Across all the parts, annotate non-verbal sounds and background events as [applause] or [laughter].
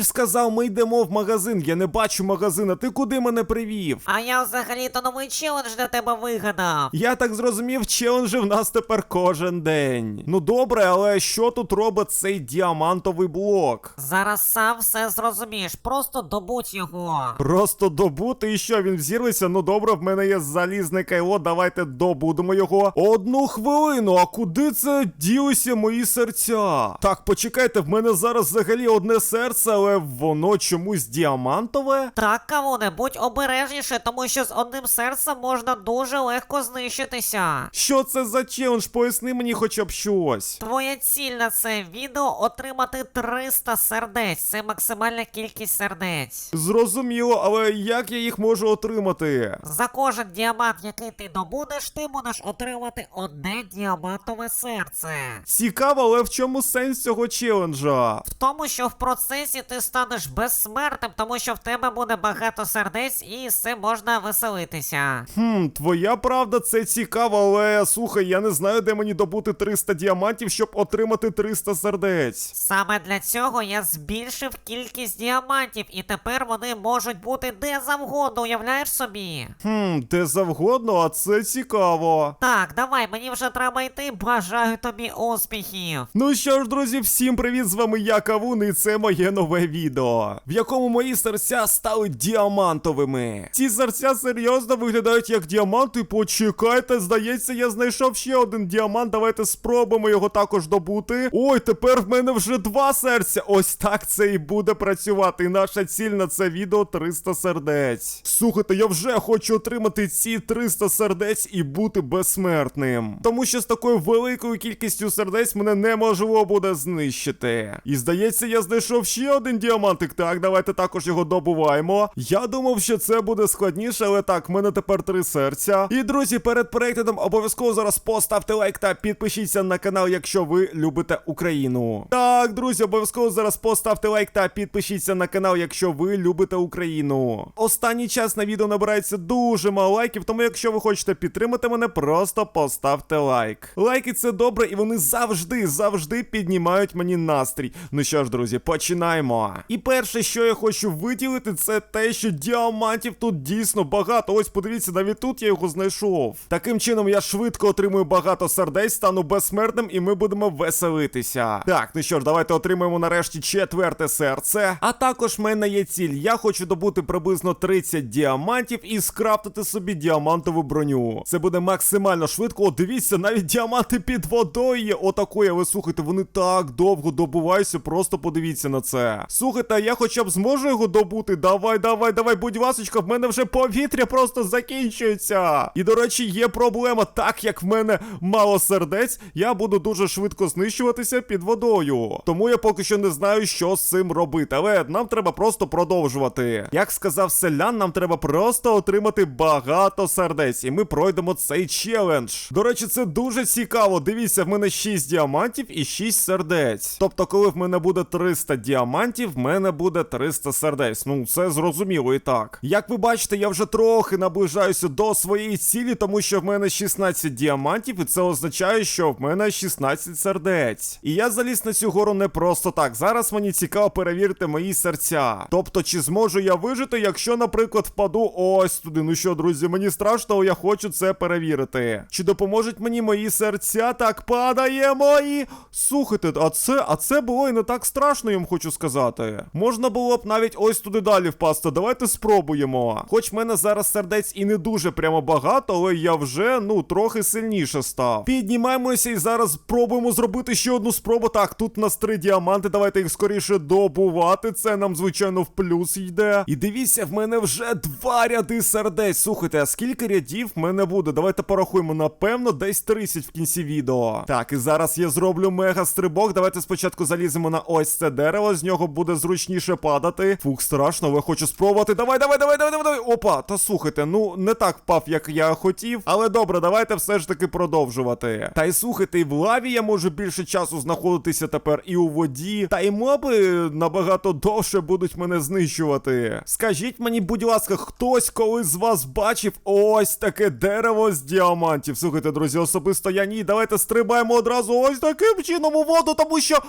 ж сказав, ми йдемо в магазин. Я не бачу магазина. Ти куди мене привів? А я взагалі-то новий челендж для тебе вигадав. Я так зрозумів, челенджі в нас тепер кожен день. Ну добре, але що тут робить цей діамантовий блок? Зараз сам все зрозумієш, просто добудь його. Просто добути і що він взірветься? Ну добре, в мене є залізне кайло, давайте добудемо його. Одну хвилину, а куди це ділися мої серця? Так, почекайте, в мене зараз взагалі одне серце, але воно чомусь діамантове. Так, кавуне, будь обережніше, тому що з одним серцем можна дуже легко знищитися. Що це за челендж? Поясни мені хоча б щось. Твоя ціль на це відео отримати 300 сердець. Це максимальна кількість сердець. Зрозуміло, але як я їх можу отримати? За кожен діамант, який ти добудеш, ти будеш отримати одне діамантове серце. Цікаво, але в чому сенс цього челенджа? В тому, що в процесі ти станеш безсмертним, тому що в тебе буде багато сердець і з цим можна веселитися. Хм, твоя правда, це цікаво, але слухай, я не знаю, де мені добути 300 діамантів, щоб отримати 300 сердець. Саме для цього я збільшив кількість діамантів, і тепер вони можуть бути де завгодно, уявляєш собі? Хм, де завгодно, а це цікаво. Так, давай, мені вже треба йти. Бажаю тобі успіхів. Ну що ж, друзі, всім привіт! З вами я Кавун, і це моє нове відео, в якому мої серця стали діамантовими. Ці серця серйозно виглядають як діаманти. Почекайте, здається, я знайшов ще один діамант. Давайте спробуємо його також добути. Ой, тепер в мене вже два серця. Ось так це і буде працювати. І наша ціль на це відео 300 сердець. Слухайте, я вже хочу отримати ці 300 сердець і бути безсмертним. Тому що з такою великою кількістю сердець мене неможливо буде знищити. І здається, я знайшов ще один діамантик. Так, давайте також його добуваємо. Я думав, що це буде складніше, але так, в мене тепер три серця. І друзі, перед переглядом обов'язково зараз поставте лайк та підпишіться на канал, якщо ви любите Україну. Так, друзі, обов'язково зараз поставте лайк та підпишіться на канал, якщо ви любите Україну. Останній час на відео набирається дуже мало лайків, тому якщо ви хочете підтримати мене, просто поставте лайк. Лайки це добре, і вони завжди, завжди піднімають мені настрій. Ну що ж, друзі, починаємо. І перше, що я хочу виділити, це те, що діамантів тут дійсно багато. Ось подивіться, навіть тут я його знайшов. Таким чином я швидко отримую багато сердець, стану безсмертним, і ми будемо веселитися. Так, ну що ж, давайте отримаємо нарешті четверте серце. А також в мене є ціль. Я хочу добути приблизно 30 діамантів і скрафтити собі діамантову броню. Це буде максимально швидко. О, дивіться, навіть діаманти під водою є. Отакої, ви слухайте, вони так довго добуваються. Просто подивіться на це. Слухайте, я хоча б зможу його добути. Давай, давай, давай, будь ласочка, в мене вже повітря просто закінчується. І до речі, є проблема. Так як в мене мало сердець, я буду дуже швидко знищуватися під водою. Тому я поки що не знаю, що з цим робити. Але нам треба просто продовжувати. Як сказав селян, нам треба просто отримати багато сердець, і ми пройдемо цей челендж. До речі, це дуже цікаво. Дивіться, в мене 6 діамантів і 6 сердець. Тобто, коли в мене буде 300 діамантів, в мене буде 300 сердець. Ну, це зрозуміло і так. Як ви бачите, я вже трохи наближаюся до своєї цілі, тому що в мене 16 діамантів, і це означає, що в мене 16 сердець. І я заліз на цю гору не просто так. Зараз мені цікаво перевірити мої серця. Тобто, чи зможу я вижити, якщо, наприклад, впаду ось туди. Ну що, друзі, мені страшно, але я хочу це перевірити. Чи допоможуть мені мої серця? Так падаємо і. Слухайте, а це, а це було і не так страшно, я вам хочу сказати. Можна було б навіть ось туди далі впасти. Давайте спробуємо. Хоч в мене зараз сердець і не дуже прямо багато, але я вже, ну, трохи сильніше став. Піднімаємося і зараз спробуємо зробити ще одну спробу. Так, тут у нас три діаманти. Давайте їх скоріше добувати. Це нам, звичайно, в плюс йде. І дивіться, в мене вже два ряди сердець. Слухайте, а скільки рядів в мене буде? Давайте порахуємо. Напевно, десь 30 в кінці відео. Так, і зараз я зроблю мега стрибок. Давайте спочатку заліземо на ось це дерево. З нього буде зручніше падати. Фух, страшно, але хочу спробувати. Давай, давай, давай, давай, давай, давай. Опа, та слухайте, ну не так впав, як я хотів. Але добре, давайте все ж таки продовжувати. Та й слухайте, і в лаві я можу більше часу знаходитися тепер і у воді. Та й моби набагато довше будуть мене знищувати. Скажіть мені, будь ласка, хтось колись з вас бачив ось таке дерево з діамантів. Слухайте, друзі, особисто я ні. Давайте стрибаємо одразу ось таким чином у воду, тому що.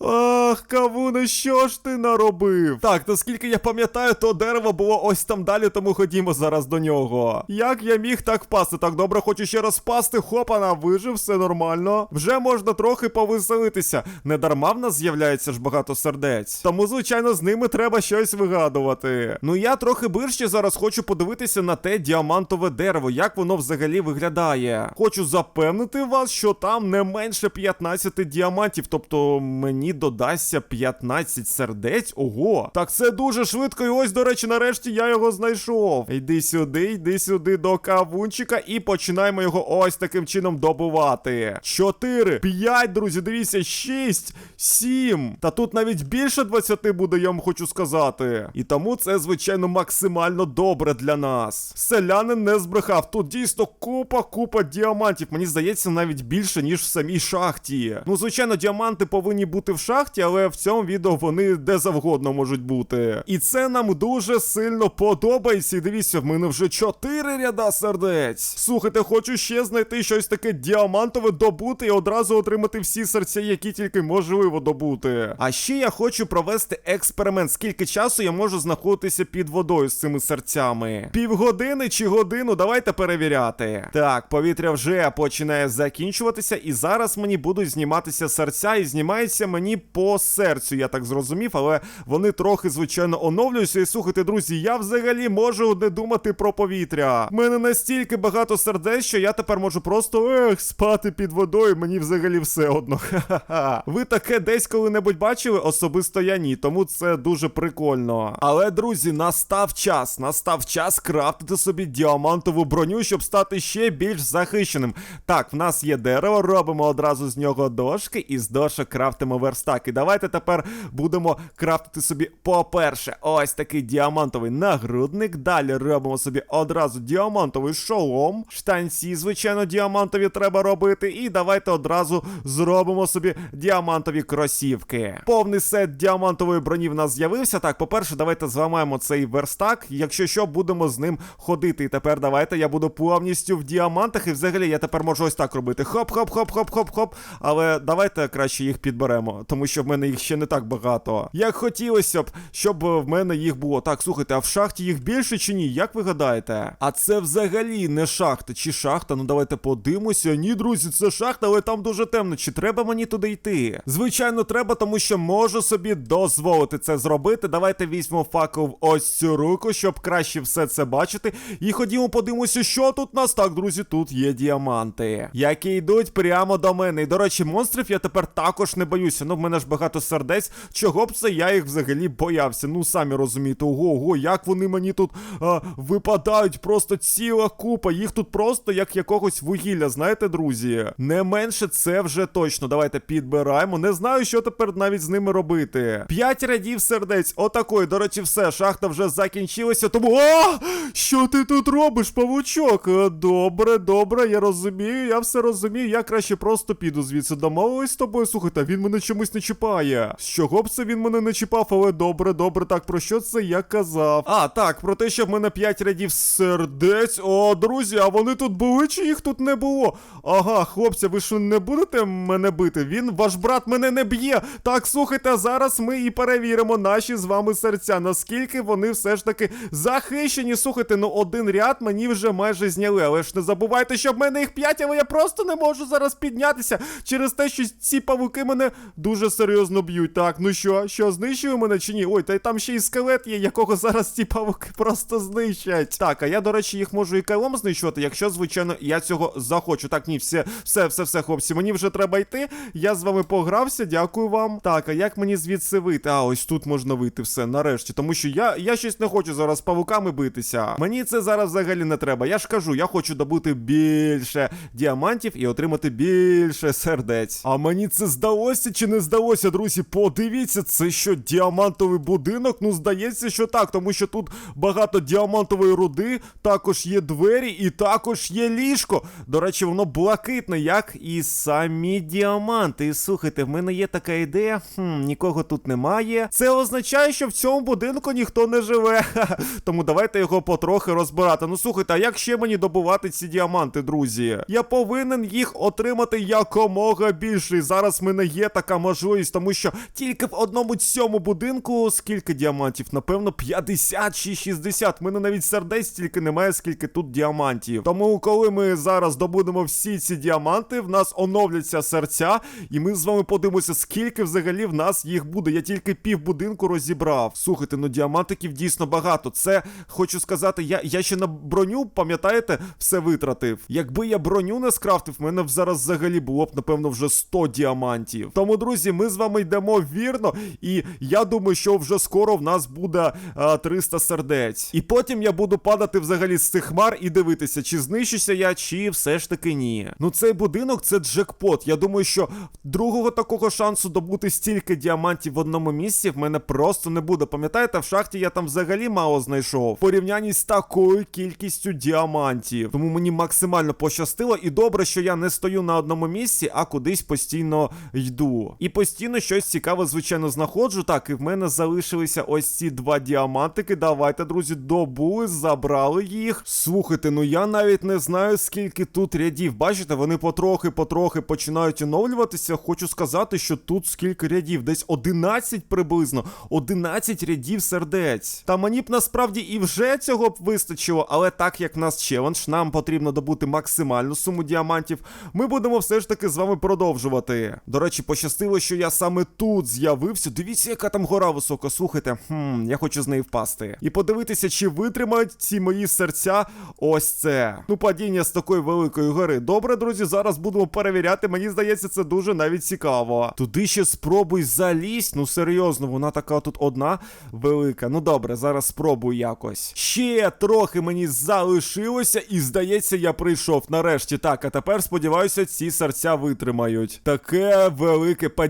Ах, кавуне, що ж ти наробив? Так, наскільки я пам'ятаю, то дерево було ось там далі, тому ходімо зараз до нього. Як я міг так впасти? Так добре, хочу ще раз впасти. Хопана, вижив, все нормально. Вже можна трохи повеселитися. Не дарма в нас з'являється ж багато сердець. Тому, звичайно, з ними треба щось вигадувати. Ну я трохи ближче зараз хочу подивитися на те діамантове дерево, як воно взагалі виглядає. Хочу запевнити вас, що там не менше 15 діамантів, тобто мені додасться 15 сердець. Ого, так це дуже швидко. І ось, до речі, нарешті я його знайшов. Йди сюди, йди сюди до кавунчика і починаємо його ось таким чином добувати. 4, 5, друзі, дивіться, 6, 7. Та тут навіть більше 20 буде, я вам хочу сказати. І тому це, звичайно, максимально добре для нас. Селянин не збрехав. Тут дійсно купа, купа діамантів. Мені здається, навіть більше, ніж в самій шахті. Ну, звичайно, діаманти повинні бути в шахті, але в цьому відео вони де завгодно можуть бути. І це нам дуже сильно подобається. І дивіться, в мене вже 4 ряда сердець. Слухайте, хочу ще знайти щось таке діамантове добути і одразу отримати всі серця, які тільки можливо добути. А ще я хочу провести експеримент. Скільки часу я можу знаходитися під водою з цими серцями? Півгодини чи годину? Давайте перевіряти. Так, повітря вже починає закінчуватися, і зараз мені будуть зніматися серця, і знімається мені по серцю, я так зрозумів, але вони трохи, звичайно, оновлюються. І слухайте, друзі, я взагалі можу не думати про повітря. У мене настільки багато сердець, що я тепер можу просто ех, спати під водою. Мені взагалі все одно. [laughs] Ха-ха-ха. Ви таке десь коли-небудь бачили? Особисто я ні, тому це дуже прикольно. Але, друзі, настав час. Настав час крафтити собі діамантову броню, щоб стати ще більш захищеним. Так, в нас є дерево, робимо одразу з нього дошки, і з дошок крафтимо верстак. І давайте тепер будемо крафтити собі, по-перше, ось такий діамантовий нагрудник. Далі робимо собі одразу діамантовий шолом. Штанці, звичайно, діамантові треба робити. І давайте одразу зробимо собі діамантові кросівки. Повний сет діамантової броні в нас з'явився. Так, по-перше, давайте зламаємо цей верстак. Якщо що, будемо з ним ходити. І тепер давайте я буду повністю в діамантах. І взагалі я тепер можу ось так робити. Хоп-хоп-хоп-хоп-хоп-хоп. Але давайте краще їх підберемо, тому що в мене їх ще не так багато. Як хотілося б, щоб в мене їх було. Так, слухайте, а в шахті їх більше чи ні? Як ви гадаєте? А це взагалі не шахта чи шахта? Ну давайте подивимося. Ні, друзі, це шахта, але там дуже темно. Чи треба мені туди йти? Звичайно, треба, тому що можу собі дозволити це зробити. Давайте візьмемо факел в ось цю руку, щоб краще все це бачити. І ходімо, подивимося, що тут у нас. Так, друзі, тут є діаманти, які йдуть прямо до мене. І до речі, монстрів я тепер також не боюся. Ну, в мене ж багато сердець. Чого б це я їх взагалі боявся? Ну, самі розумієте, ого, ого, як вони мені тут а, випадають, просто ціла купа. Їх тут просто як якогось вугілля, знаєте, друзі. Не менше це вже точно. Давайте підбираємо. Не знаю, що тепер навіть з ними робити. П'ять рядів сердець. Отакої. До речі, все, шахта вже закінчилася. Тому. А! Що ти тут робиш, павучок? Е, Добре, добре, я розумію, я все розумію. Я краще просто піду звідси. Домовились з тобою. Слухайте, він мене чомусь не чіпає. З чого б це він мене не чіпав, але добре, добре. Так, про що це я казав? А, так, про те, що в мене 5 рядів сердець. О, друзі, а вони тут були, чи їх тут не було? Ага, хлопці, ви що не будете мене бити? Він, ваш брат, мене не б'є. Так, слухайте, зараз ми і перевіримо наші з вами серця, наскільки вони все ж таки захищені. Слухайте, ну один ряд мені вже майже зняли. Але ж не забувайте, що в мене їх 5, але я просто не можу зараз піднятися через те, що ці павуки мене дуже серйозно б'ють. Так, ну що, що, знищили мене чи ні? Ой, та й там ще й скелет є, якого зараз ці павуки просто знищать. Так, а я, до речі, їх можу і кайлом знищувати, якщо, звичайно, я цього захочу. Так, ні, все, все, все, все, хлопці, мені вже треба йти. Я з вами погрався, дякую вам. Так, а як мені звідси вийти? А, ось тут можна вийти, все, нарешті. Тому що я, я щось не хочу зараз з павуками битися. Мені це зараз взагалі не треба. Я ж кажу, я хочу добути більше діамантів і отримати більше сердець. А мені це здалося чи не здалося, друзі? Подивіться, це що діамантовий будинок? Ну, здається, що так, тому що тут багато діамантової руди, також є двері і також є ліжко. До речі, воно блакитне, як і самі діаманти. І слухайте, в мене є така ідея. Хм, нікого тут немає. Це означає, що в цьому будинку ніхто не живе. [laughs] Тому давайте його потрохи розбирати. Ну слухайте, а як ще мені добувати ці діаманти, друзі? Я повинен їх отримати якомога більше. І зараз в мене є така можливість, тому що тільки в одному цьому будинку скільки діамантів? Напевно, 50 чи 60. В мене навіть сердець стільки немає, скільки тут діамантів. Тому, коли ми зараз добудемо всі ці діаманти, в нас оновляться серця, і ми з вами подивимося, скільки взагалі в нас їх буде. Я тільки пів будинку розібрав. Слухайте, ну діамантиків дійсно багато. Це хочу сказати, я, я ще на броню, пам'ятаєте, все витратив. Якби я броню не скрафтив, в мене б зараз взагалі було б, напевно, вже 100 діамантів. Тому, друзі, ми з вами йдемо вірно, і я думаю, що вже скоро в нас буде а, 300 сердець. І потім я буду падати взагалі з цих хмар і дивитися, чи знищуся я, чи все ж таки ні. Ну, цей будинок це джекпот. Я думаю, що другого такого шансу добути стільки діамантів в одному місці в мене просто не буде. Пам'ятаєте, в шахті я там взагалі мало знайшов. В порівнянні з такою кількістю діамантів. Тому мені максимально пощастило, і добре, що я не стою на одному місці, а кудись постійно йду. І постійно щось цікаве, звичайно, знаходжу. Так, і в мене залишилися ось ці два діамантики. Давайте, друзі, добули, забрали їх. Слухайте, ну я навіть не знаю, скільки тут рядів. Бачите, вони потрохи-потрохи починають оновлюватися. Хочу сказати, що тут скільки рядів, десь 11 приблизно, 11 рядів сердець. Та мені б насправді і вже цього б вистачило, але так як в нас челендж, нам потрібно добути максимальну суму діамантів. Ми будемо все ж таки з вами продовжувати. До речі, пощастило, що я саме тут з'явився. Дивіться, яка там гора висока. Слухайте, хм, я хочу з неї впасти. І подивитися, чи витримають ці мої серця ось це. Ну, падіння з такої великої гори. Добре, друзі, зараз будемо перевіряти. Мені здається, це дуже навіть цікаво. Туди ще спробуй залізть. Ну серйозно, вона така тут одна велика. Ну добре, зараз спробую якось. Ще трохи мені залишилося, і здається, я прийшов нарешті. Так, а тепер сподіваюся, ці серця витримають. Таке велике падіння.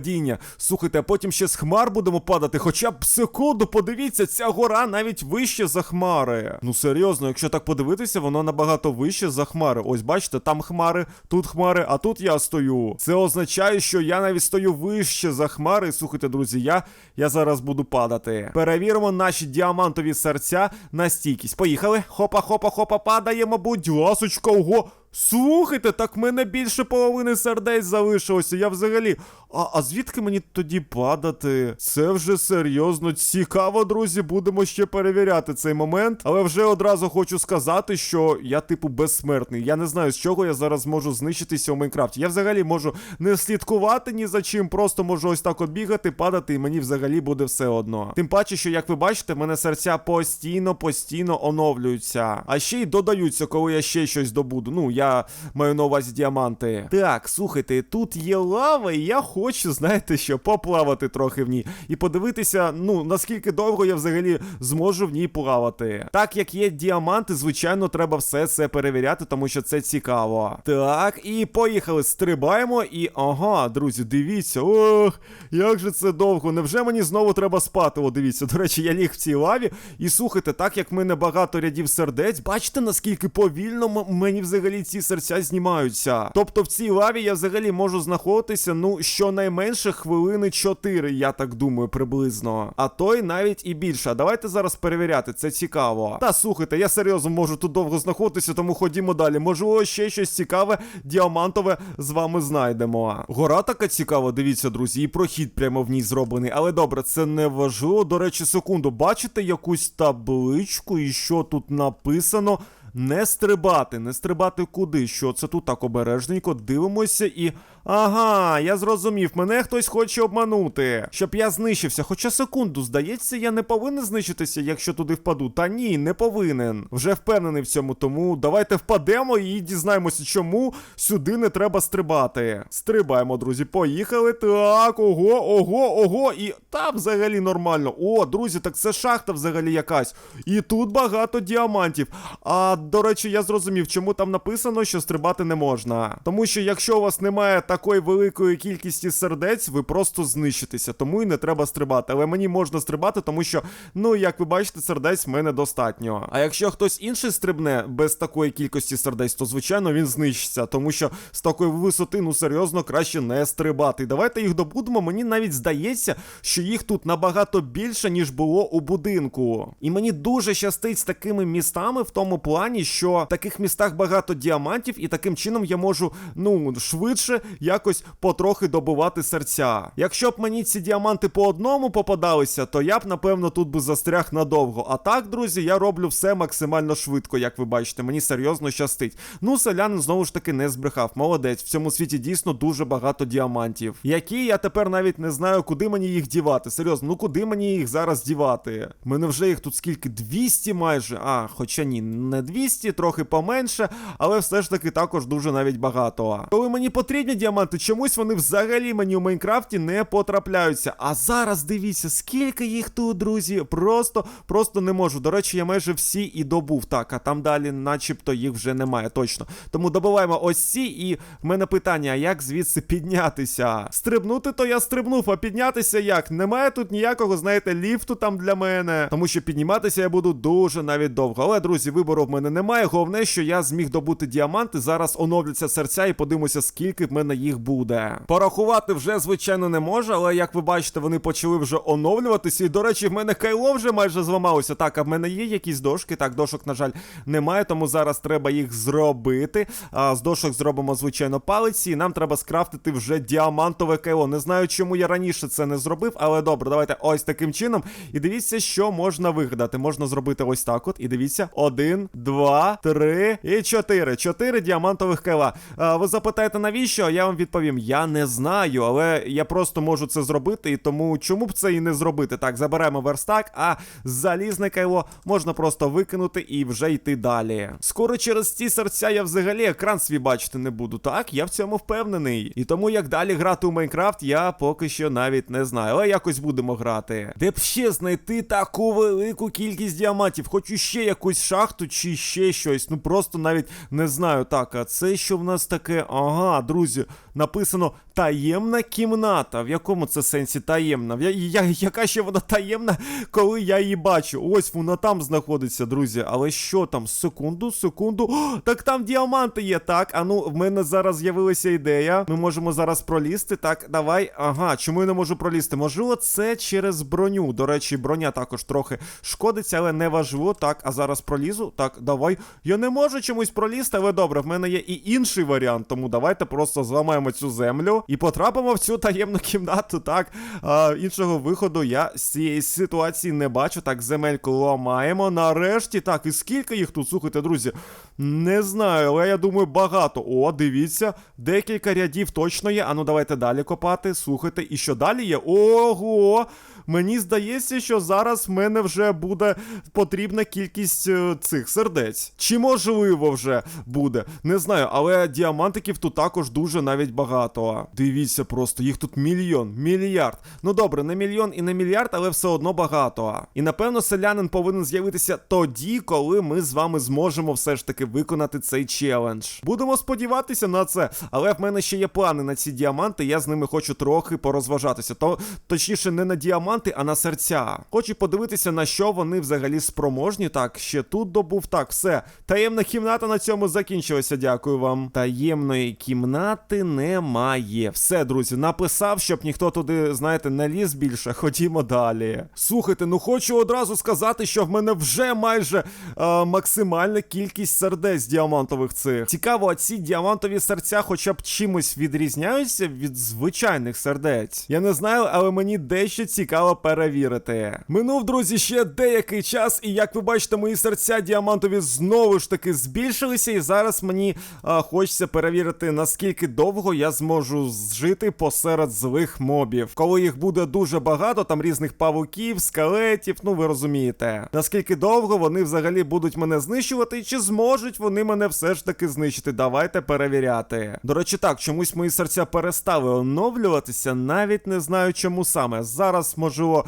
Слухайте, а потім ще з хмар будемо падати. Хоча б секунду, подивіться, ця гора навіть вище за хмари. Ну серйозно, якщо так подивитися, воно набагато вище за хмари. Ось бачите, там хмари, тут хмари, а тут я стою. Це означає, що я навіть стою вище за хмари. Слухайте, друзі, я, я зараз буду падати. Перевіримо наші діамантові серця на стійкість. Поїхали. Хопа, хопа, хопа, падаємо, будь ласочка, ого. Слухайте, так в мене більше половини сердець залишилося. Я взагалі. А, а звідки мені тоді падати? Це вже серйозно цікаво, друзі. Будемо ще перевіряти цей момент. Але вже одразу хочу сказати, що я, типу, безсмертний. Я не знаю, з чого я зараз можу знищитися у Майнкрафті. Я взагалі можу не слідкувати ні за чим, просто можу ось так от бігати, падати, і мені взагалі буде все одно. Тим паче, що, як ви бачите, в мене серця постійно, постійно оновлюються. А ще й додаються, коли я ще щось добуду. Ну, я маю на увазі діаманти. Так, слухайте, тут є лава, і я хочу, знаєте що, поплавати трохи в ній. І подивитися, ну, наскільки довго я взагалі зможу в ній плавати. Так як є діаманти, звичайно, треба все це перевіряти, тому що це цікаво. Так, і поїхали, стрибаємо, і ага, друзі, дивіться. Ох, як же це довго. Невже мені знову треба спати? О, дивіться, до речі, я ліг в цій лаві. І слухайте, так як в мене багато рядів сердець, бачите, наскільки повільно мені взагалі ці серця знімаються. Тобто в цій лаві я взагалі можу знаходитися, ну, щонайменше хвилини 4, я так думаю, приблизно. А то й навіть і більше. Давайте зараз перевіряти, це цікаво. Та слухайте, я серйозно можу тут довго знаходитися, тому ходімо далі. Можливо, ще щось цікаве, діамантове з вами знайдемо. Гора така цікава, дивіться, друзі, і прохід прямо в ній зроблений. Але добре, це не важливо. До речі, секунду, бачите якусь табличку, і що тут написано? Не стрибати, не стрибати куди. Що це тут так обережненько дивимося і. Ага, я зрозумів, мене хтось хоче обманути, щоб я знищився. Хоча секунду, здається, я не повинен знищитися, якщо туди впаду. Та ні, не повинен. Вже впевнений в цьому, тому давайте впадемо і дізнаємося, чому сюди не треба стрибати. Стрибаємо, друзі, поїхали. Так, ого, ого, ого. І там взагалі нормально. О, друзі, так це шахта взагалі якась. І тут багато діамантів. А до речі, я зрозумів, чому там написано, що стрибати не можна. Тому що якщо у вас немає такої великої кількості сердець, ви просто знищитеся, тому і не треба стрибати. Але мені можна стрибати, тому що, ну як ви бачите, сердець в мене достатньо. А якщо хтось інший стрибне без такої кількості сердець, то звичайно він знищиться, тому що з такої висоти, ну серйозно, краще не стрибати. Давайте їх добудемо. Мені навіть здається, що їх тут набагато більше, ніж було у будинку. І мені дуже щастить з такими містами в тому плані, що в таких містах багато діамантів, і таким чином я можу ну швидше якось потрохи добувати серця. Якщо б мені ці діаманти по одному попадалися, то я б, напевно, тут би застряг надовго. А так, друзі, я роблю все максимально швидко, як ви бачите. Мені серйозно щастить. Ну, селянин знову ж таки не збрехав. Молодець. В цьому світі дійсно дуже багато діамантів. Які я тепер навіть не знаю, куди мені їх дівати. Серйозно, ну куди мені їх зараз дівати? Мене вже їх тут скільки? 200 майже. А, хоча ні, не 200, трохи поменше, але все ж таки також дуже навіть багато. Коли мені потрібні діаманти, чомусь вони взагалі мені у Майнкрафті не потрапляються. А зараз дивіться, скільки їх тут, друзі. Просто, просто не можу. До речі, я майже всі і добув. Так, а там далі, начебто, їх вже немає, точно. Тому добуваємо ось ці, і в мене питання: як звідси піднятися? Стрибнути, то я стрибнув, а піднятися як? Немає тут ніякого, знаєте, ліфту там для мене. Тому що підніматися я буду дуже навіть довго. Але, друзі, вибору в мене немає. Головне, що я зміг добути діаманти. Зараз оновляться серця і подивимося, скільки в мене їх буде. Порахувати вже, звичайно, не можу, але як ви бачите, вони почали вже оновлюватися. І, до речі, в мене кайло вже майже зламалося. Так, а в мене є якісь дошки. Так, дошок, на жаль, немає, тому зараз треба їх зробити. А, з дошок зробимо, звичайно, палиці, і нам треба скрафтити вже діамантове кайло. Не знаю, чому я раніше це не зробив, але добре, давайте ось таким чином. І дивіться, що можна вигадати. Можна зробити ось так от. І дивіться: один, два, три і чотири. Чотири діамантових кайла. А, ви запитаєте, навіщо? Я вам відповім: я не знаю, але я просто можу це зробити, і тому чому б це і не зробити? Так, заберемо верстак, а залізне кайло можна просто викинути і вже йти далі. Скоро через ці серця я взагалі екран свій бачити не буду. Так, я в цьому впевнений. І тому як далі грати у Майнкрафт, я поки що навіть не знаю, але якось будемо грати. Де б ще знайти таку велику кількість діамантів? Хочу ще якусь шахту чи ще щось. Ну просто навіть не знаю. Так, а це що в нас таке? Ага, друзі, написано таємна кімната. В якому це сенсі таємна? Я, я, яка ще вона таємна, коли я її бачу? Ось вона там знаходиться, друзі. Але що там? Секунду, секунду. О, так там діаманти є. Так, а ну в мене зараз з'явилася ідея. Ми можемо зараз пролізти. Так, давай. Ага, чому я не можу пролізти? Можливо, це через броню. До речі, броня також трохи шкодиться, але не важливо. Так, а зараз пролізу. Так, давай. Я не можу чомусь пролізти, але добре, в мене є і інший варіант. Тому давайте просто зламаємо цю землю і потрапимо в цю таємну кімнату. Так, а, іншого виходу я з цієї ситуації не бачу. Так, земельку ламаємо. Нарешті, так, і скільки їх тут? Слухайте, друзі. Не знаю, але я думаю, багато. О, дивіться, декілька рядів точно є. Ану, давайте далі копати. Слухайте, і що далі є? Ого! Мені здається, що зараз в мене вже буде потрібна кількість е, цих сердець. Чи можливо вже буде? Не знаю, але діамантиків тут також дуже навіть багато. Дивіться просто, їх тут мільйон, мільярд. Ну добре, не мільйон і не мільярд, але все одно багато. І напевно селянин повинен з'явитися тоді, коли ми з вами зможемо все ж таки виконати цей челендж. Будемо сподіватися на це, але в мене ще є плани на ці діаманти. Я з ними хочу трохи порозважатися. То точніше, не на діаманти, а на серця. Хочу подивитися, на що вони взагалі спроможні. Так, ще тут добув. Так, все. Таємна кімната на цьому закінчилася. Дякую вам. Таємної кімнати немає. Все, друзі, написав, щоб ніхто туди, знаєте, не ліз більше. Ходімо далі. Слухайте, ну хочу одразу сказати, що в мене вже майже е, максимальна кількість сердець діамантових цих. Цікаво, а ці діамантові серця хоча б чимось відрізняються від звичайних сердець. Я не знаю, але мені дещо цікаво перевірити. Минув, друзі, ще деякий час, і як ви бачите, мої серця діамантові знову ж таки збільшилися, і зараз мені а, хочеться перевірити, наскільки довго я зможу жити посеред злих мобів. Коли їх буде дуже багато, там різних павуків, скелетів, ну ви розумієте. Наскільки довго вони взагалі будуть мене знищувати, і чи зможуть вони мене все ж таки знищити? Давайте перевіряти. До речі, так, чомусь мої серця перестали оновлюватися, навіть не знаю чому саме. Зараз, можливо,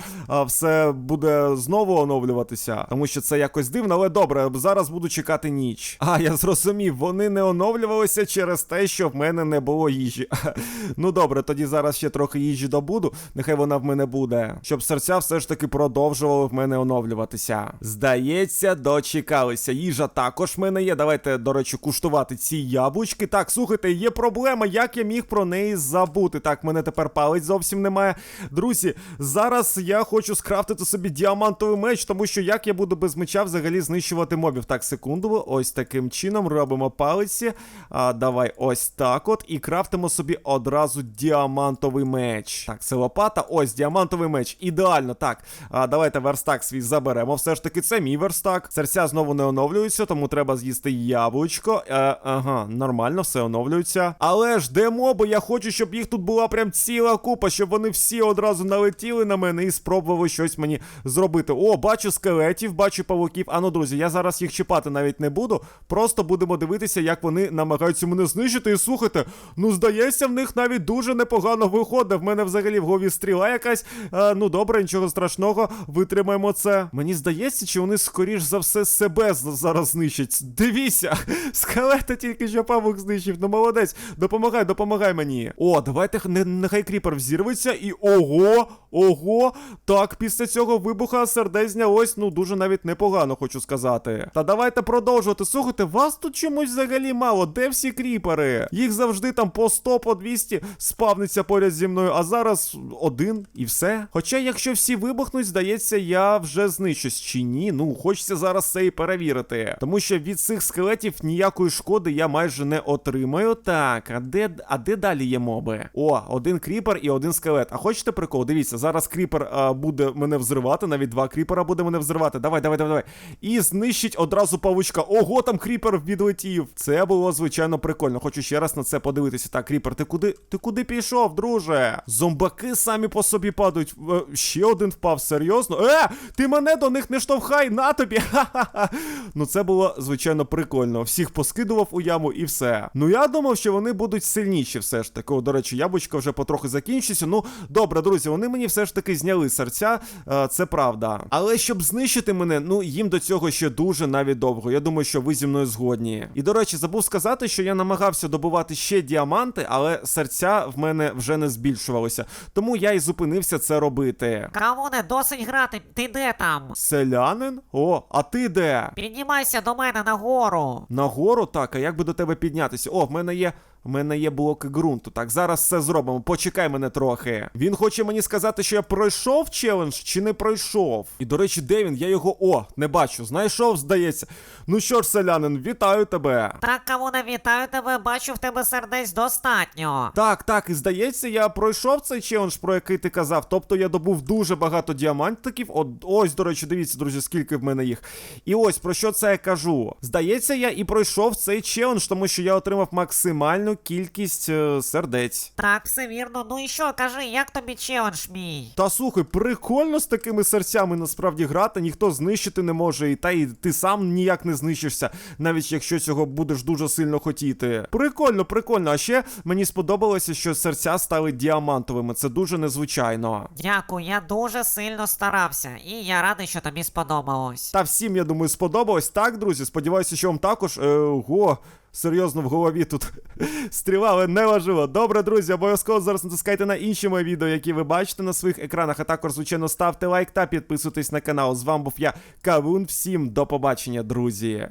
все буде знову оновлюватися, тому що це якось дивно, але добре, зараз буду чекати ніч. [laughs] А, я зрозумів, вони не оновлювалися через те, що в мене не було їжі. [laughs] ну добре, тоді зараз ще трохи їжі добуду, нехай вона в мене буде, щоб серця все ж таки продовжували в мене оновлюватися. Здається, дочекалися. Їжа також в мене є. Давайте, до речі, куштувати ці яблучки. Так, слухайте, є проблема, як я міг про неї забути. Так, мене тепер палець зовсім немає. Друзі, зараз. Зараз я хочу скрафтити собі діамантовий меч, тому що як я буду без меча взагалі знищувати мобів. Так, секунду, ось таким чином робимо палиці. А, давай ось так от. І крафтимо собі одразу діамантовий меч. Так, це лопата, ось діамантовий меч. Ідеально, так. А, давайте верстак свій заберемо. Все ж таки, це мій верстак. Серця знову не оновлюються, тому треба з'їсти яблучко. Е, ага, нормально, все оновлюється. Але ж де моби? Я хочу, щоб їх тут була прям ціла купа, щоб вони всі одразу налетіли на мене і спробували щось мені зробити. О, бачу скелетів, бачу павуків. Ану, друзі, я зараз їх чіпати навіть не буду. Просто будемо дивитися, як вони намагаються мене знищити. І слухайте, ну здається, в них навіть дуже непогано виходить. В мене взагалі в голові стріла якась. Е, ну добре, нічого страшного, витримаємо це. Мені здається, чи вони скоріш за все себе зараз знищать. Дивіться, [laughs] скелета тільки що павук знищив. Ну молодець, допомагай, допомагай мені. О, давайте нехай кріпер взірветься і ого, ого. Так, після цього вибуха сердець знялось, ну дуже навіть непогано, хочу сказати. Та давайте продовжувати. Слухайте, вас тут чомусь взагалі мало. Де всі кріпери? Їх завжди там по 100, по 200 спавниться поряд зі мною, а зараз один і все. Хоча, якщо всі вибухнуть, здається, я вже знищусь чи ні. Ну, хочеться зараз це і перевірити. Тому що від цих скелетів ніякої шкоди я майже не отримаю. Так, а де, а де далі є моби? О, один кріпер і один скелет. А хочете прикол? Дивіться, зараз кріпер а, буде мене взривати, навіть два кріпера буде мене взривати. Давай, давай, давай, давай. І знищить одразу павучка. Ого, там кріпер відлетів. Це було звичайно прикольно. Хочу ще раз на це подивитися. Так, кріпер, ти куди? Ти куди пішов, друже? Зомбаки самі по собі падають. Ще один впав, серйозно? Е, ти мене до них не штовхай, на тобі. [laughs] Ха-ха-ха. Ну це було звичайно прикольно. Всіх поскидував у яму і все. Ну я думав, що вони будуть сильніші, все ж таки. О, до речі, яблучко вже потрохи закінчується. Ну, добре, друзі, вони мені все ж таки зняли серця, е, це правда. Але щоб знищити мене, ну їм до цього ще дуже навіть довго. Я думаю, що ви зі мною згодні. І до речі, забув сказати, що я намагався добувати ще діаманти, але серця в мене вже не збільшувалося. Тому я і зупинився це робити. Кавуне, досить грати, ти де там? Селянин? О, а ти де? Піднімайся до мене нагору. Нагору? Так, а як би до тебе піднятися? О, в мене є. В мене є блоки ґрунту. Так, зараз все зробимо. Почекай мене трохи. Він хоче мені сказати, що я пройшов челендж чи не пройшов. І до речі, де він? Я його о, не бачу. Знайшов, здається. Ну що ж, селянин, вітаю тебе. Так, Кавуне, вітаю тебе, бачу в тебе сердець достатньо. Так, так, і здається, я пройшов цей челендж, про який ти казав. Тобто я добув дуже багато діамантиків. От ось, до речі, дивіться, друзі, скільки в мене їх. І ось про що це я кажу. Здається, я і пройшов цей челендж, тому що я отримав максимальну кількість е, сердець. Так, все вірно. Ну і що, кажи, як тобі челендж мій? Та слухай, прикольно з такими серцями насправді грати, ніхто знищити не може, і та й ти сам ніяк не знищишся, навіть якщо цього будеш дуже сильно хотіти. Прикольно, прикольно. А ще мені сподобалося, що серця стали діамантовими. Це дуже незвичайно. Дякую, я дуже сильно старався, і я радий, що тобі сподобалось. Та всім, я думаю, сподобалось. Так, друзі, сподіваюся, що вам також. Е, ого, серйозно в голові тут [laughs] стріла, але неважливо. Добре, друзі, обов'язково зараз натискайте на інші мої відео, які ви бачите на своїх екранах. А також, звичайно, ставте лайк та підписуйтесь на канал. З вами був я, Кавун. Всім до побачення, друзі.